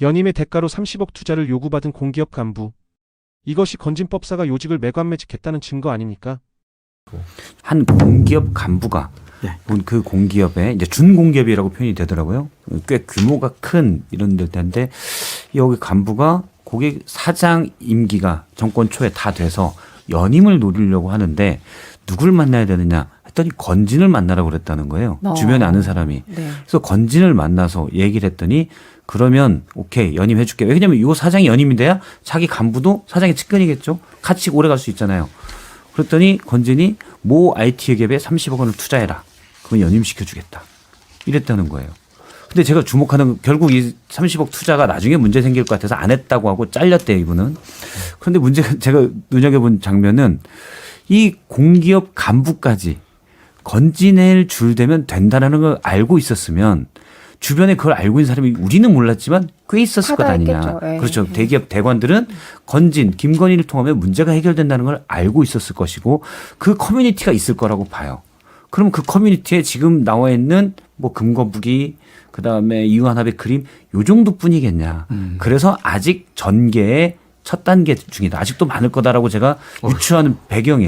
연임의 대가로 30억 투자를 요구받은 공기업 간부. 이것이 건진법사가 요직을 매관매직했다는 증거 아닙니까? 한 공기업 간부가 네. 본그 공기업에 이제 준공기업이라고 표현이 되더라고요. 꽤 규모가 큰 이런 데 텐데 여기 간부가 고객 사장 임기가 정권 초에 다 돼서 연임을 노리려고 하는데 누굴 만나야 되느냐 했더니 건진을 만나라고 그랬다는 거예요. 어. 주변에 아는 사람이. 네. 그래서 건진을 만나서 얘기를 했더니 그러면 오케이 연임해 줄게. 왜냐면 이 사장이 연임이 돼야 자기 간부도 사장의 측근이겠죠. 같이 오래 갈 수 있잖아요. 그랬더니 건진이 모 IT 기업에 30억 원을 투자해라. 그건 연임시켜 주겠다. 이랬다는 거예요. 근데 제가 주목하는 건 결국 이 30억 투자가 나중에 문제 생길 것 같아서 안 했다고 하고 잘렸대요, 이분은. 그런데 문제가 제가 눈여겨본 장면은 이 공기업 간부까지 건진을 줄 되면 된다라는 걸 알고 있었으면 주변에 그걸 알고 있는 사람이 우리는 몰랐지만 꽤 있었을 것 아니냐. 예. 그렇죠. 대기업 대관들은 건진, 김건희를 통하면 문제가 해결된다는 걸 알고 있었을 것이고 그 커뮤니티가 있을 거라고 봐요. 그럼 그 커뮤니티에 지금 나와 있는 뭐 금거북이 그다음에 이완합의 그림 요 정도뿐이겠냐. 그래서 아직 전개의 첫 단계 중이다. 아직도 많을 거다라고 제가 유추하는 배경이